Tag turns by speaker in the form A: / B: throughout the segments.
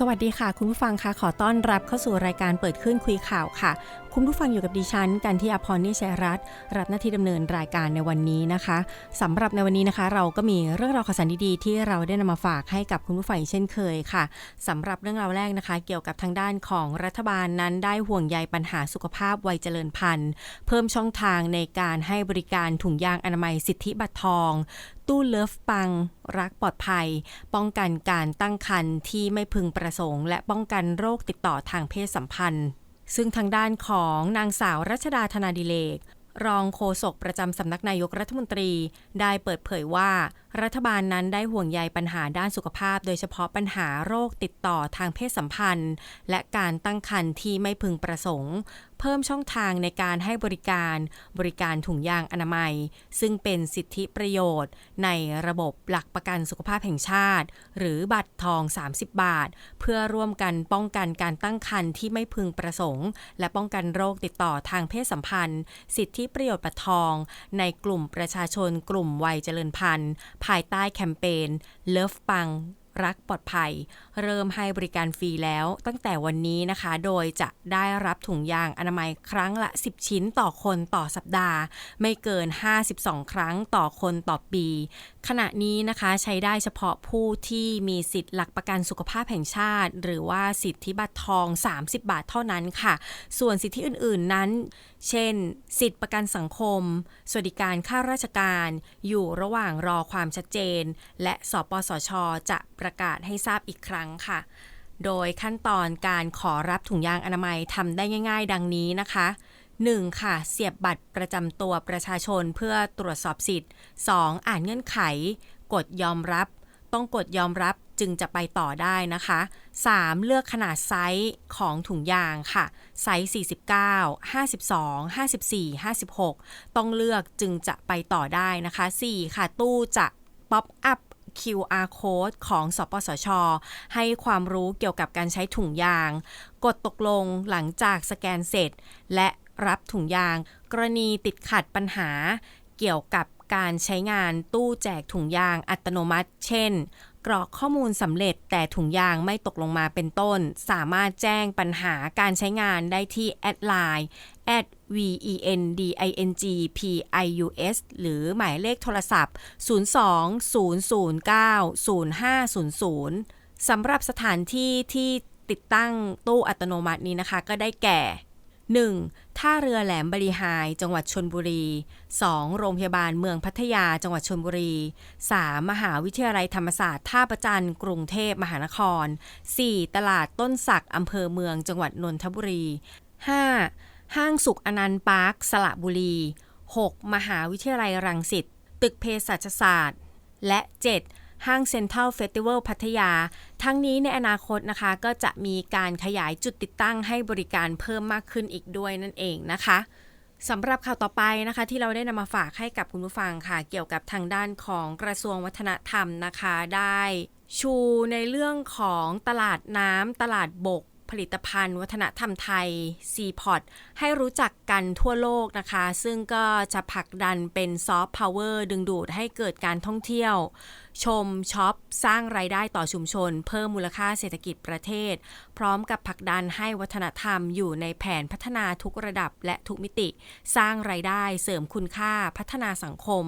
A: สวัสดีค่ะ คุณผู้ฟังคะขอต้อนรับเข้าสู่รายการเปิดขึ้นคุยข่าวค่ะ คุณผู้ฟังอยู่กับดิฉันกันที่อภรนิชัยรัตน์รับหน้าที่ดำเนินรายการในวันนี้นะคะสำหรับในวันนี้นะคะ เราก็มีเรื่องราวข่าวสารดีๆ ที่เราได้นำมาฝากให้กับคุณผู้ฟังเช่นเคยค่ะสำหรับเรื่องราวแรกนะคะ เกี่ยวกับทางด้านของรัฐบาลนั้นได้ห่วงใยปัญหาสุขภาพวัยเจริญพันธุ์เพิ่มช่องทางในการให้บริการถุงยางอนามัยสิทธิบัตรทองตู้เลิฟปัง รักปลอดภัย ป้องกันการตั้งครรภ์ที่ไม่พึงประสงค์ และป้องกันโรคติดต่อทางเพศสัมพันธ์ ซึ่งทางด้านของนางสาวรัชดาธนาดิเลก รองโฆษกประจำสำนักนายกรัฐมนตรี ได้เปิดเผยว่ารัฐบาลนั้นได้ห่วงใยปัญหาด้านสุขภาพ โดยเฉพาะปัญหาโรคติดต่อทางเพศสัมพันธ์ และการตั้งครรภ์ที่ไม่พึงประสงค์ เพิ่มช่องทางในการให้บริการ บริการถุงยางอนามัย ซึ่งเป็นสิทธิประโยชน์ ในระบบหลักประกันสุขภาพแห่งชาติ หรือบัตรทอง 30 บาท เพื่อร่วมกันป้องกันการตั้งครรภ์ที่ไม่พึงประสงค์ และป้องกันโรคติดต่อทางเพศสัมพันธ์ สิทธิประโยชน์บัตรทอง ในกลุ่มประชาชนกลุ่มวัยเจริญพันธุ์ภายใต้แคมเปญเลิฟปังรักปลอดภัย เริ่มให้บริการฟรีแล้ว ตั้งแต่วันนี้นะคะ โดยจะได้รับถุงยางอนามัยครั้งละ 10 ชิ้นต่อคนต่อสัปดาห์ ไม่เกิน 52 ครั้งต่อคนต่อปี ขณะนี้นะคะใช้ได้เฉพาะผู้ที่มีสิทธิ์หลักประกันสุขภาพแห่งชาติ หรือว่าสิทธิบัตรทอง 30 บาทเท่านั้นค่ะ ส่วนสิทธิอื่นๆนั้น เช่น สิทธิประกันสังคม สวัสดิการข้าราชการ อยู่ระหว่างรอความชัดเจน และสปสช จะประกาศให้ทราบอีกครั้งค่ะ โดยขั้นตอนการขอรับถุงยางอนามัยทำได้ง่าย ๆ ดังนี้นะคะ 1. ค่ะ เสียบบัตรประจำตัวประชาชนเพื่อตรวจสอบสิทธิ์ 2. อ่านเงื่อนไข กดยอมรับ ต้องกดยอมรับจึงจะไปต่อได้นะคะ 3. เลือกขนาดไซส์ของถุงยางค่ะ ไซส์ 49 52 54 56 ต้องเลือกจึงจะไปต่อได้นะคะ 4. ค่ะ ตู้จะป๊อปอัพ QR code ของสปสช ให้ความรู้เกี่ยวกับการใช้ถุงยาง กดตกลงหลังจากสแกนเสร็จ และ รับถุงยาง กรณีติดขัดปัญหา เกี่ยวกับการใช้งานตู้แจกถุงยางอัตโนมัติ เช่น กรอกข้อมูลสำเร็จแต่ถุงยางไม่ตกลงมาเป็นต้น สามารถแจ้งปัญหาการใช้งานได้ที่แอดไลน์ @vendingpius หรือหมายเลขโทรศัพท์ 02-009-0500 สำหรับสถานที่ที่ติดตั้งตู้อัตโนมัตินี้นะคะ ก็ได้แก่ 1. ท่าเรือแหลมบริหายจังหวัดชนบุรี 2. โรงพยาบาลเมืองพัทยาจังหวัดชนบุรี 3. มหาวิทยาลัยธรรมศาสตร์ท่าประจันกรุงเทพมหานคร 4. ตลาดต้นสักอำเภอเมืองจังหวัดนนทบุรี 5. ห้างสุขอนันต์พาร์คสระบุรี 6. มหาวิทยาลัยรังสิตตึกเภสัชศาสตร์ และ 7. ห้างเซ็นทรัลเฟสติวัลพัทยา ทั้งนี้ในอนาคตนะคะ ก็จะมีการขยายจุดติดตั้งให้บริการเพิ่มมากขึ้นอีกด้วยนั่นเองนะคะสำหรับข่าวต่อไปนะคะ ที่เราได้นำมาฝากให้กับคุณผู้ฟังค่ะ เกี่ยวกับทางด้านของกระทรวงวัฒนธรรมนะคะ ได้ชูในเรื่องของตลาดน้ำตลาดบก ผลิตภัณฑ์ วัฒนธรรมไทย c p o t ให้รู้จักกันทั่วโลกนะคะ ซึ่งก็จะผลักดันเป็นซอฟต์พาวเวอร์ดึงดูดให้เกิดการท่องเที่ยว ชมช็อป สร้างรายได้ต่อชุมชน เพิ่มมูลค่าเศรษฐกิจประเทศ พร้อมกับผลักดันให้วัฒนธรรมอยู่ในแผนพัฒนาทุกระดับและทุกมิติ สร้างรายได้เสริมคุณค่าพัฒนาสังคม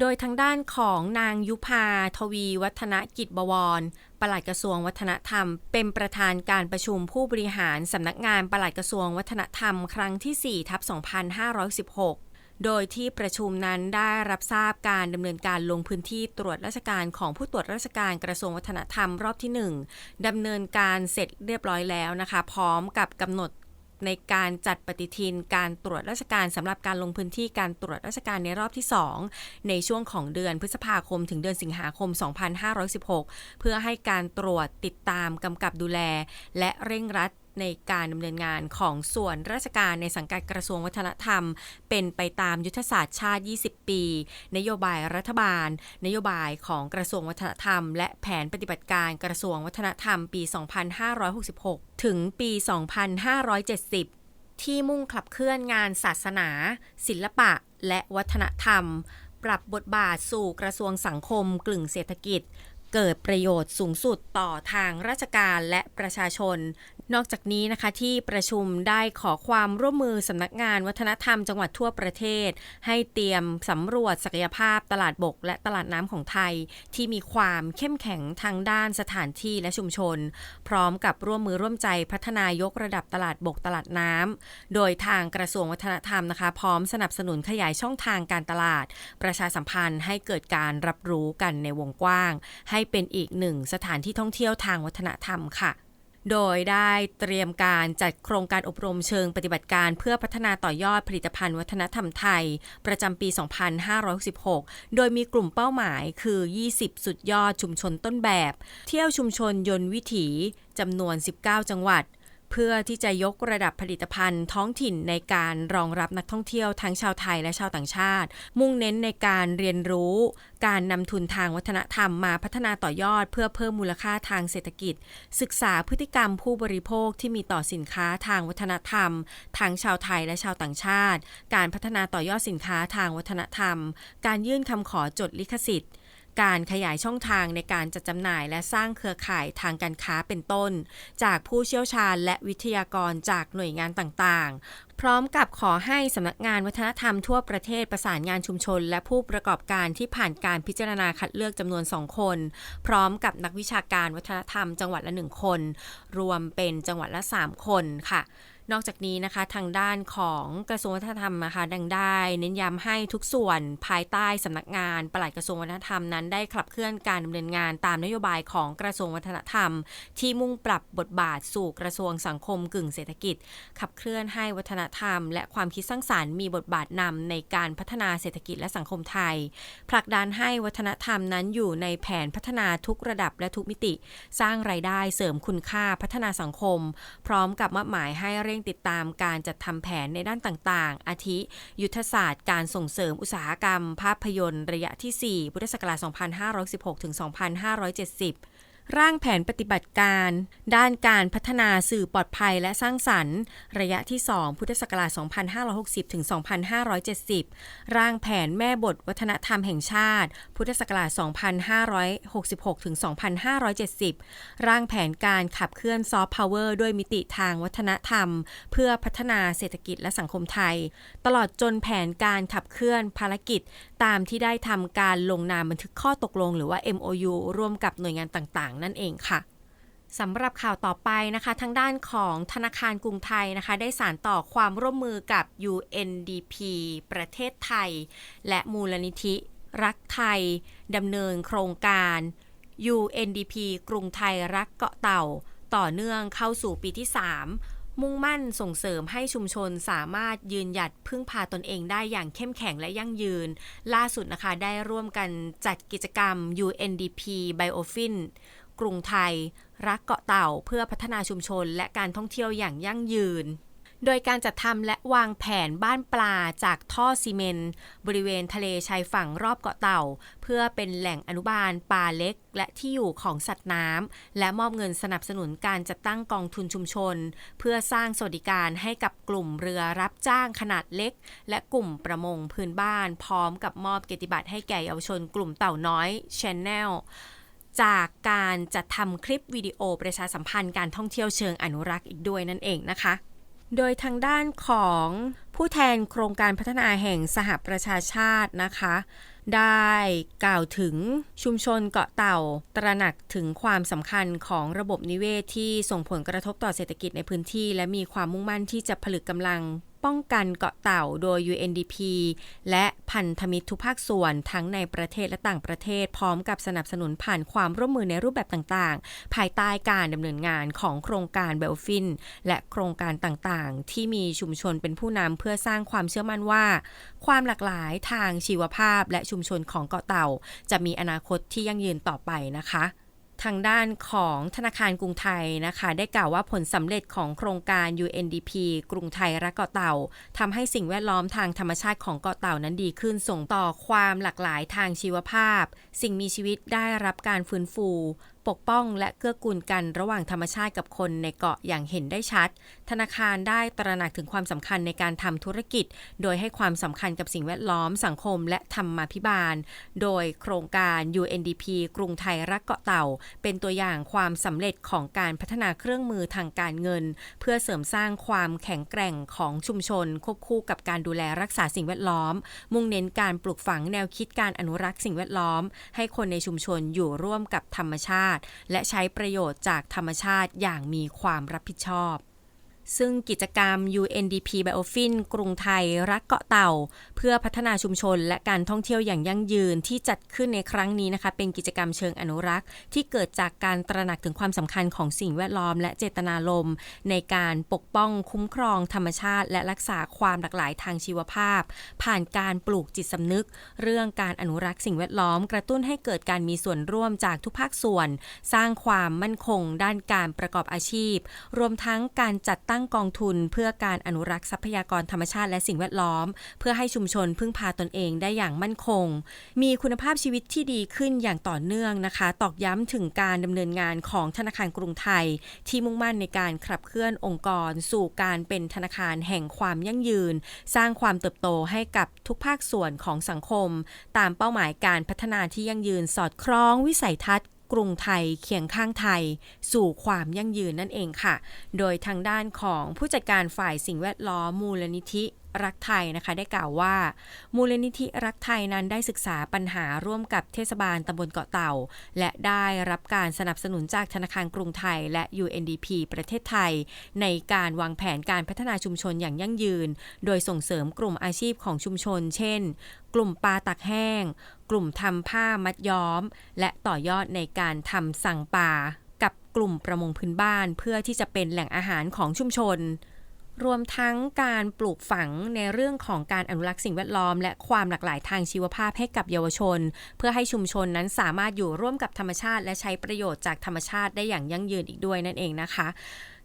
A: โดยทางด้านของนางยุพาทวีวัฒนกิจบวร ปลัดกระทรวงวัฒนธรรม เป็นประธานการประชุมผู้บริหารสำนักงานปลัดกระทรวงวัฒนธรรม ครั้งที่4ทับ2516 โดยที่ประชุมนั้นได้รับทราบการดำเนินการลงพื้นที่ตรวจราชการของผู้ตรวจราชการกระทรวงวัฒนธรรมรอบที่ 1ดำเนินการเสร็จเรียบร้อยแล้วนะคะ พร้อมกับกำหนด ในการจัดปฏิทินการตรวจราชการสำหรับการลงพื้นที่การตรวจราชการในรอบที่ 2 ในช่วงของเดือนพฤษภาคม ถึงเดือนสิงหาคม 2516 เพื่อให้การตรวจติดตามกำกับดูแล และเร่งรัด ในการดำเนินงานของส่วนราชการในสังกัดกระทรวงวัฒนธรรม เป็นไปตามยุทธศาสตร์ชาติ 20 ปี นโยบายรัฐบาล นโยบายของกระทรวงวัฒนธรรม และแผนปฏิบัติการกระทรวงวัฒนธรรม ปี 2566 ถึงปี 2570ที่มุ่งขับเคลื่อนงานศาสนา ศิลปะ และวัฒนธรรม ปรับบทบาทสู่กระทรวงสังคมกลึงเศรษฐกิจ เกิดประโยชน์สูงสุดต่อทางราชการและประชาชน นอกจากนี้นะคะที่ประชุมได้ขอความร่วมมือสำนักงานวัฒนธรรมจังหวัดทั่วประเทศ ให้เตรียมสำรวจศักยภาพตลาดบกและตลาดน้ำของไทย ที่มีความเข้มแข็งทางด้านสถานที่และชุมชน พร้อมกับร่วมมือร่วมใจพัฒนายกระดับตลาดบกตลาดน้ำโดยทางกระทรวงวัฒนธรรมนะคะ พร้อมสนับสนุนขยายช่องทางการตลาด ประชาสัมพันธ์ให้เกิดการรับรู้กันในวงกว้างใให้เป็นอีกหนึ่งสถานที่ท่องเที่ยวทางวัฒนธรรมค่ะ โดยได้เตรียมการจัดโครงการอบรมเชิงปฏิบัติการเพื่อพัฒนาต่อยอดผลิตภัณฑ์วัฒนธรรมไทย ประจำปี 2566 โดยมีกลุ่มเป้าหมายคือ 20 สุดยอดชุมชนต้นแบบ เที่ยวชุมชนยนต์วิถีจำนวน 19 จังหวัด เพื่อที่จะยกระดับผลิตภัณฑ์ท้องถิ่นในการรองรับนักท่องเที่ยวทั้งชาวไทยและชาวต่างชาติ มุ่งเน้นในการเรียนรู้ การนำทุนทางวัฒนธรรมมาพัฒนาต่อยอด เพื่อเพิ่มมูลค่าทางเศรษฐกิจ ศึกษาพฤติกรรมผู้บริโภคที่มีต่อสินค้าทางวัฒนธรรมทั้งชาวไทยและชาวต่างชาติ การพัฒนาต่อยอดสินค้าทางวัฒนธรรม การยื่นคำขอจดลิขสิทธิ์ การขยายช่องทางในการจัดจำหน่ายและสร้างเครือข่ายทางการค้าเป็นต้น จากผู้เชี่ยวชาญและวิทยากรจากหน่วยงานต่างๆ พร้อมกับขอให้สำนักงานวัฒนธรรมทั่วประเทศประสานงานชุมชน และผู้ประกอบการที่ผ่านการพิจารณาคัดเลือกจำนวน 2 คน พร้อมกับนักวิชาการวัฒนธรรมจังหวัดละ 1 คน รวมเป็นจังหวัดละ 3 คนค่ะ นอกจากนี้นะคะทางด้านของกระทรวงวัฒนธรรมนะคะดังได้ เน้นย้ำให้ทุกส่วนภายใต้สำนักงานปลัดกระทรวงวัฒนธรรมนั้นได้ขับเคลื่อนการดำเนินงานตามนโยบายของกระทรวงวัฒนธรรม ที่มุ่งปรับบทบาทสู่กระทรวงสังคมกึ่งเศรษฐกิจ ขับเคลื่อนให้วัฒนธรรม และความคิดสร้างสารรค์มีบทบาทนำในการพัฒนาเศรษฐกิจและสังคมไทย ผลักดันให้วัฒนธรรมนั้นอยู่ในแผนพัฒนาทุกระดับและทุกมิติ สร้างรายได้เสริมคุณค่าพัฒนาสังคม พร้อมกับมอบหมายให้เร่งติดตามการจัดทำแผนในด้านต่างๆ อาทิ ยุทธศาสตร์การส่งเสริมอุตสาหกรรม ภาพยนตร์ระยะที่ 4 พุทธศักราช 2516 ถึง 2570 ร่างแผนปฏิบัติการ ด้านการพัฒนาสื่อปลอดภัยและสร้างสรรค์ ระยะที่ 2 พุทธศักราช 2560 ถึง 2570 ร่างแผนแม่บทวัฒนธรรมแห่งชาติ พุทธศักราช 2566 ถึง 2570 ร่างแผนการขับเคลื่อนซอฟต์พาวเวอร์ด้วยมิติทางวัฒนธรรม เพื่อพัฒนาเศรษฐกิจและสังคมไทย ตลอดจนแผนการขับเคลื่อนภารกิจ ตามที่ได้ทำการลงนามบันทึกข้อตกลง หรือว่า MOU ร่วมกับหน่วยงานต่างนั่นเองค่ะสำหรับข่าวต่อไปนะคะ ทางด้านของธนาคารกรุงไทยนะคะ ได้สารต่อความร่วมมือกับ UNDP ประเทศไทย และมูลนิธิรักไทยดำเนินโครงการ UNDP กรุงไทยรักเกาะเต่า ต่อเนื่องเข้าสู่ปีที่ 3 มุ่งมั่นส่งเสริมให้ชุมชนสามารถยืนหยัดพึ่งพาตนเองได้อย่างเข้มแข็งและยั่งยืน ล่าสุดนะคะได้ร่วมกันจัดกิจกรรม UNDP Biofin กรุงไทย รักเกาะเต่าเพื่อพัฒนาชุมชนและการท่องเที่ยวอย่างยั่งยืน โดยการจัดทำและวางแผนบ้านปลาจากท่อซีเมนต์บริเวณทะเลชายฝั่งรอบเกาะเต่า เพื่อเป็นแหล่งอนุบาลปลาเล็ก และที่อยู่ของสัตว์น้ำและมอบเงินสนับสนุนการจัดตั้งกองทุนชุมชน เพื่อสร้างสวัสดิการให้กับกลุ่มเรือรับจ้างขนาดเล็ก และกลุ่มประมงพื้นบ้าน พร้อมกับมอบเกียรติบัตรให้แก่เยาวชนกลุ่มเต่าน้อย Channel จากการจัดทำคลิปวิดีโอประชาสัมพันธ์การท่องเที่ยวเชิงอนุรักษ์อีกด้วยนั่นเองนะคะ โดยทางด้านของผู้แทนโครงการพัฒนาแห่งสหประชาชาตินะคะ ได้กล่าวถึงชุมชนเกาะเต่า ตระหนักถึงความสำคัญของระบบนิเวศที่ส่งผลกระทบต่อเศรษฐกิจในพื้นที่ และมีความมุ่งมั่นที่จะผลึกกำลัง ป้องกันเกาะเต่าโดย UNDP และพันธมิตรทุกภาคส่วนทั้งในประเทศและต่างประเทศ พร้อมกับสนับสนุนผ่านความร่วมมือในรูปแบบต่างๆ ภายใต้การดำเนินงานของโครงการเบลฟิน และโครงการต่างๆ ที่มีชุมชนเป็นผู้นำเพื่อสร้างความเชื่อมั่นว่า ความหลากหลายทางชีวภาพและชุมชนของเกาะเต่า จะมีอนาคตที่ยั่งยืนต่อไปนะคะ ทางด้านของธนาคารกรุงไทยนะคะ ได้กล่าวว่าผลสำเร็จของโครงการ UNDP กรุงไทยรักเกาะเต่าทำให้สิ่งแวดล้อมทางธรรมชาติของเกาะเต่านั้นดีขึ้น ส่งต่อความหลากหลายทางชีวภาพ สิ่งมีชีวิตได้รับการฟื้นฟู ปกป้องและเกื้อกูลกันระหว่างธรรมชาติกับคนในเกาะอย่างเห็นได้ชัด ธนาคารได้ตระหนักถึงความสำคัญในการทำธุรกิจ โดยให้ความสำคัญกับสิ่งแวดล้อมสังคมและธรรมาภิบาล โดยโครงการ UNDP กรุงไทยรักเกาะเต่า เป็นตัวอย่างความสำเร็จของการพัฒนาเครื่องมือทางการเงิน เพื่อเสริมสร้างความแข็งแกร่งของชุมชน ควบคู่กับการดูแลรักษาสิ่งแวดล้อม มุ่งเน้นการปลูกฝังแนวคิดการอนุรักษ์สิ่งแวดล้อม ให้คนในชุมชนอยู่ร่วมกับธรรมชาติและใช้ประโยชน์จากธรรมชาติอย่างมีความรับผิดชอบ ซึ่งกิจกรรม UNDP Biofin กรุงไทยรักเกาะเต่า เพื่อพัฒนาชุมชนและการท่องเที่ยวอย่างยั่งยืนที่จัดขึ้นในครั้งนี้นะคะ เป็นกิจกรรมเชิงอนุรักษ์ ที่เกิดจากการตระหนักถึงความสำคัญของสิ่งแวดล้อม และเจตนารมณ์ในการปกป้องคุ้มครองธรรมชาติ และรักษาความหลากหลายทางชีวภาพ ผ่านการปลูกจิตสำนึก เรื่องการอนุรักษ์สิ่งแวดล้อม กระตุ้นให้เกิดการมีส่วนร่วมจากทุกภาคส่วน สร้างความมั่นคง ด้านการประกอบอาชีพ รวมทั้งการจัดตั้ง้งกองทุนเพื่อการอนุรักษ์ทรัพยากรธรรมชาติและสิ่งแวดล้อม เพื่อให้ชุมชนพึ่งพาตนเองได้อย่างมั่นคง มีคุณภาพชีวิตที่ดีขึ้นอย่างต่อเนื่องนะคะ ตอกย้ำถึงการดำเนินงานของธนาคารกรุงไทย ที่มุ่งมั่นในการขับเคลื่อนองค์กร สู่การเป็นธนาคารแห่งความยั่งยืน สร้างความเติบโตให้กับทุกภาคส่วนของสังคม ตามเป้าหมายการพัฒนาที่ยั่งยืนสอดคล้องวิสัยทัศน์ กรุงไทยเคียงข้างไทย สู่ความยั่งยืนนั่นเองค่ะ โดยทางด้านของผู้จัดการฝ่ายสิ่งแวดล้อมมูลนิธิรักไทยนะคะได้กล่าวว่า มูลนิธิรักไทยนั้นได้ศึกษาปัญหาร่วมกับเทศบาลตำบลเกาะเต่า และได้รับการสนับสนุนจากธนาคารกรุงไทย และ UNDP ประเทศไทย ในการวางแผนการพัฒนาชุมชนอย่างยั่งยืน โดยส่งเสริมกลุ่มอาชีพของชุมชน เช่น กลุ่มปลาตักแห้ง กลุ่มทำผ้ามัดย้อม และต่อยอดในการทำสั่งปลากับกลุ่มประมงพื้นบ้านเพื่อที่จะเป็นแหล่งอาหารของชุมชน รวมทั้งการปลูกฝังในเรื่องของการอนุรักษ์สิ่งแวดล้อม และความหลากหลายทางชีวภาพให้กับเยาวชน เพื่อให้ชุมชนนั้นสามารถอยู่ร่วมกับธรรมชาติ และใช้ประโยชน์จากธรรมชาติได้อย่างยั่งยืนอีกด้วยนั่นเองนะคะ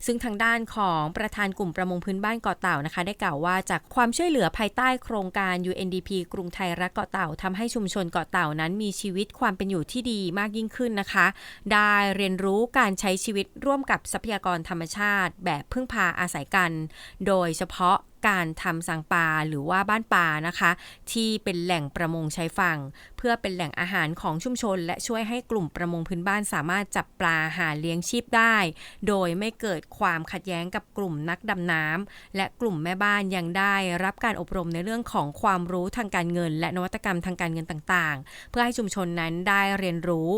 A: ซึ่งทางด้านของประธานกลุ่มประมงพื้นบ้านเกาะเต่านะคะ ได้กล่าวว่าจากความช่วยเหลือภายใต้โครงการ UNDP กรุงไทยรักเกาะเต่าทำให้ชุมชนเกาะเต่านั้นมีชีวิตความเป็นอยู่ที่ดีมากยิ่งขึ้นนะคะ ได้เรียนรู้การใช้ชีวิตร่วมกับทรัพยากรธรรมชาติ แบบพึ่งพาอาศัยกัน โดยเฉพาะ การทำสังปลาหรือว่าบ้านปลานะคะ ที่เป็นแหล่งประมงชายฝั่ง เพื่อเป็นแหล่งอาหารของชุมชน และช่วยให้กลุ่มประมงพื้นบ้านสามารถจับปลาหาเลี้ยงชีพได้ โดยไม่เกิดความขัดแย้งกับกลุ่มนักดำน้ำและกลุ่มแม่บ้านยังได้รับการอบรมในเรื่องของความรู้ทางการเงิน และนวัตกรรมทางการเงินต่างๆ เพื่อให้ชุมชนนั้นได้เรียนรู้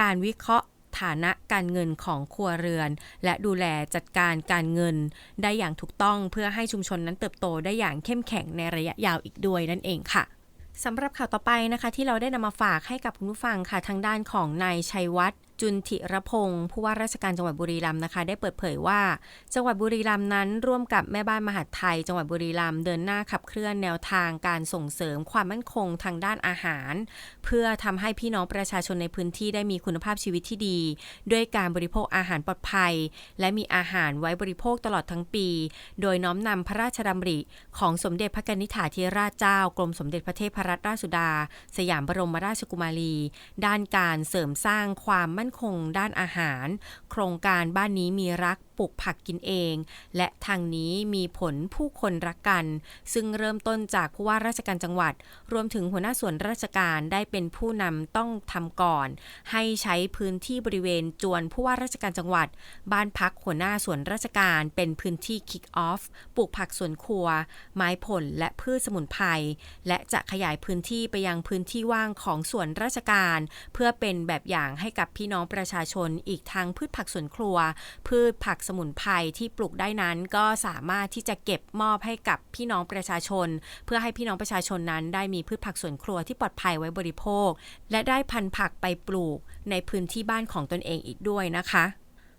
A: การวิเคราะห์ ฐานะการเงินของครัวเรือน และดูแลจัดการการเงิน ได้อย่างถูกต้องเพื่อให้ชุมชนนั้นเติบโตได้อย่างเข้มแข็งในระยะยาวอีกด้วยนั่นเองค่ะสำหรับข่าวต่อไปนะคะ ที่เราได้นำมาฝากให้กับคุณผู้ฟังค่ะทางด้านของนายชัยวัฒน์ จุนทิรพงศ์ผู้ว่าราชการจังหวัดบุรีรัมย์นะคะ ได้เปิดเผยว่า จังหวัดบุรีรัมย์นั้น ร่วมกับแม่บ้านมหาดไทย จังหวัดบุรีรัมย์เดินหน้าขับเคลื่อนแนวทางการส่งเสริมความมั่นคงทางด้านอาหาร เพื่อทำให้พี่น้องประชาชนในพื้นที่ได้มีคุณภาพชีวิตที่ดี ด้วยการบริโภคอาหารปลอดภัย และมีอาหารไว้บริโภคตลอดทั้งปี โดยน้อมนำพระราชดำริ ของสมเด็จพระนิธิถาธิราชเจ้ากรมสมเด็จพระเทพรัตนราชสุดา สยามบรมราชกุมารี ด้านการเสริมสร้างความมั่นคงด้านอาหาร โครงการบ้านนี้มีรักปลูกผักกินเอง และทางนี้มีผลผู้คนรักกัน ซึ่งเริ่มต้นจากผู้ว่าราชการจังหวัด รวมถึงหัวหน้าส่วนราชการได้เป็นผู้นำต้องทำก่อน ให้ใช้พื้นที่บริเวณจวนผู้ว่าราชการจังหวัด บ้านพักหัวหน้าส่วนราชการเป็นพื้นที่ kick off ปลูกผักสวนครัว ไม้ผลและพืชสมุนไพรและจะขยายพื้นที่ไปยังพื้นที่ว่างของส่วนราชการ เพื่อเป็นแบบอย่างให้กับพี่น้ององประชาชนอีกทั้งพืชผักสวนครัว พืชผักสมุนไพรที่ปลูกได้นั้น ก็สามารถที่จะเก็บมอบให้กับพี่น้องประชาชน เพื่อให้พี่น้องประชาชนนั้น ได้มีพืชผักสวนครัวที่ปลอดภัยไว้บริโภค และได้พันธุ์ผักไปปลูกในพื้นที่บ้านของตนเองอีกด้วยนะคะ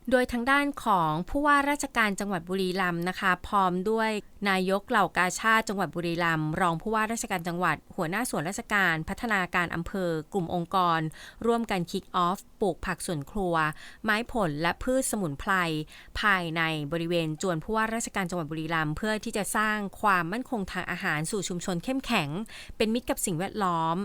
A: โดยทางด้านของผู้ว่าราชการจังหวัดบุรีรัมย์นะคะ พร้อมด้วยนายกเหล่ากาชาติจังหวัดบุรีรัมย์รองผู้ว่าราชการจังหวัด หัวหน้าส่วนราชการพัฒนาการอำเภอ กลุ่มองค์กร ร่วมกันคิกออฟปลูกผักสวนครัว ไม้ผลและพืชสมุนไพรภายในบริเวณจวนผู้ว่าราชการจังหวัดบุรีรัมย์เพื่อที่จะสร้างความมั่นคงทางอาหารสู่ชุมชนเข้มแข็ง เป็นมิตรกับสิ่งแวดล้อม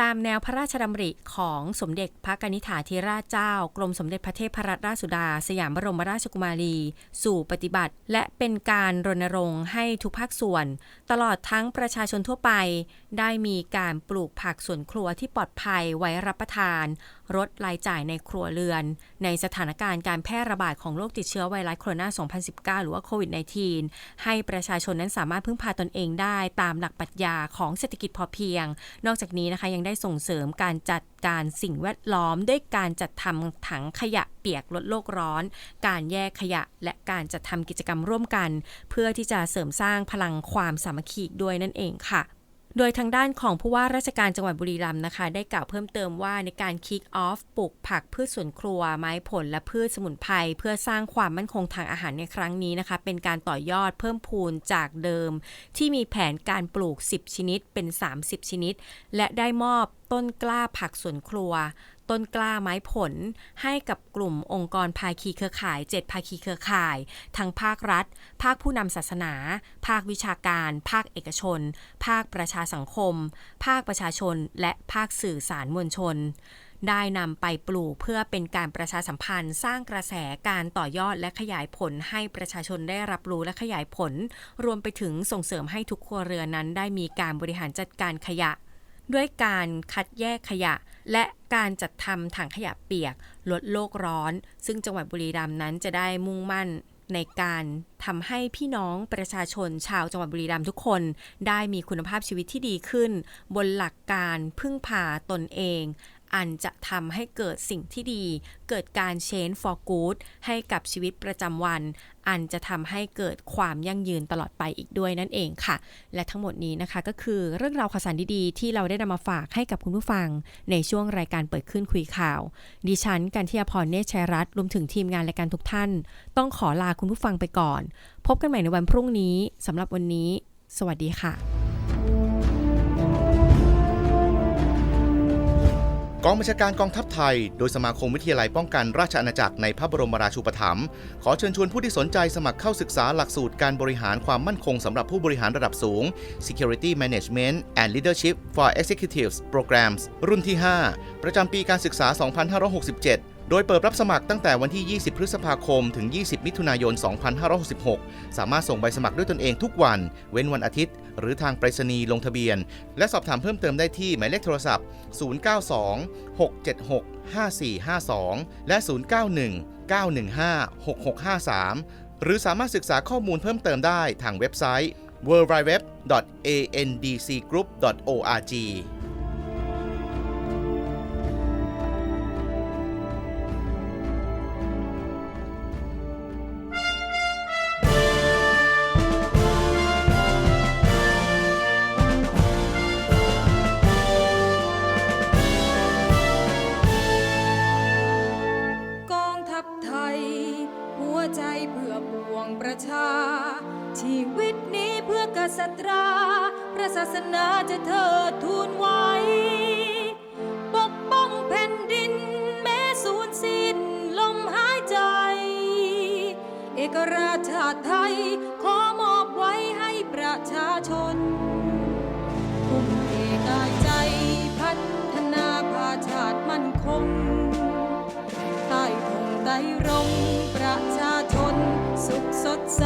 A: ตามแนวพระราชดำริของสมเด็จพระกนิษฐาธิราชเจ้า กรมสมเด็จพระเทพรัตนราชสุดา สยามบรมราชกุมารี สู่ปฏิบัติ และเป็นการรณรงค์ให้ทุกภาคส่วน ตลอดทั้งประชาชนทั่วไป ได้มีการปลูกผักสวนครัวที่ปลอดภัยไว้รับประทาน ลดรายจ่ายในครัวเรือน ในสถานการณ์การแพร่ระบาดของโรคติดเชื้อไวรัสโคโรนา 2019 หรือว่าโควิด -19 ให้ประชาชนนั้นสามารถพึ่งพาตนเองได้ตามหลักปรัชญาของเศรษฐกิจพอเพียง นอกจากนี้นะคะยังได้ส่งเสริมการจัดการสิ่งแวดล้อมด้วยการจัดทำถังขยะเปียกลดโลกร้อน การแยกขยะและการจัดทำกิจกรรมร่วมกัน เพื่อที่จะเสริมสร้างพลังความสามัคคีด้วยนั่นเองค่ะ โดยทางด้านของผู้ว่าราชการจังหวัดบุรีรัมย์นะคะ ได้กล่าวเพิ่มเติมว่าในการคิกออฟปลูกผักพืชสวนครัว ไม้ผลและพืชสมุนไพรเพื่อสร้างความมั่นคงทางอาหารในครั้งนี้นะคะ เป็นการต่อยอดเพิ่มพูนจากเดิม ที่มีแผนการปลูก 10 ชนิดเป็น 30 ชนิด และได้มอบต้นกล้าผักสวนครัว ต้นกล้าไม้ผลให้กับกลุ่มองค์กรภาคีเครือข่าย 7 ภาคีเครือข่าย ทั้งภาครัฐ ภาคผู้นำศาสนา ภาควิชาการ ภาคเอกชน ภาคประชาสังคม ภาคประชาชน และภาคสื่อสารมวลชนได้นำไปปลูกเพื่อเป็นการประชาสัมพันธ์ สร้างกระแสการต่อยอดและขยายผลให้ประชาชนได้รับรู้และขยายผล รวมไปถึงส่งเสริมให้ทุกครัวเรือนนั้นได้มีการบริหารจัดการขยะ ด้วยการคัดแยกขยะ และการจัดทำถังขยะเปียก ลดโลกร้อน ซึ่งจังหวัดบุรีรัมย์นั้นจะได้มุ่งมั่นในการทำให้พี่น้องประชาชนชาวจังหวัดบุรีรัมย์ทุกคน ได้มีคุณภาพชีวิตที่ดีขึ้น บนหลักการพึ่งพาตนเอง อันจะทำให้เกิดสิ่งที่ดี เกิดการ change for good ให้กับชีวิตประจำวัน อันจะทำให้เกิดความยั่งยืนตลอดไปอีกด้วยนั่นเองค่ะ และทั้งหมดนี้นะคะก็คือเรื่องราวข่าวสารดีๆ ที่เราได้นำมาฝากให้กับคุณผู้ฟัง ในช่วงรายการเปิดขึ้นคุยข่าว ดิฉันกันที่พรเนชชัยรัตน์รวมถึงทีมงานรายการทุกท่าน ต้องขอลาคุณผู้ฟังไปก่อน พบกันใหม่ในวันพรุ่งนี้สำหรับวันนี้ สวัสดีค่ะ
B: กองบัญชาการกองทัพไทย โดยสมาคมวิทยาลัยป้องกันราชอาณาจักรในพระบรมราชูปถัมภ์ขอเชิญชวนผู้ที่สนใจสมัครเข้าศึกษาหลักสูตรการบริหารความมั่นคงสำหรับผู้บริหารระดับสูง Security Management and Leadership for Executives Programs รุ่นที่ 5 ประจำปีการศึกษา 2567 โดยเปิดรับสมัครตั้งแต่วันที่ 20 พฤษภาคม ถึง 20 มิถุนายน 2566 สามารถส่งใบสมัครด้วยตนเองทุกวัน เว้นวันอาทิตย์ หรือทางไปรษณีย์ลงทะเบียน และสอบถามเพิ่มเติมได้ที่หมายเลขโทรศัพท์ 092 676 5452 และ 091 915 6653 หรือสามารถศึกษาข้อมูลเพิ่มเติมได้ทางเว็บไซต์ www.andcgroup.org
C: เพื่อกษัตรา พระศาสนาจะเทิดทูนไว้ ปกป้องแผ่นดินแม้สูญสิ้นลมหายใจ เอกราชาติไทย ขอมอบไว้ให้ประชาชนทุ่มเทกายใจพัฒนาพาชาติมั่นคงใต้ธงไตรรงค์ประชาชนสุขสดใส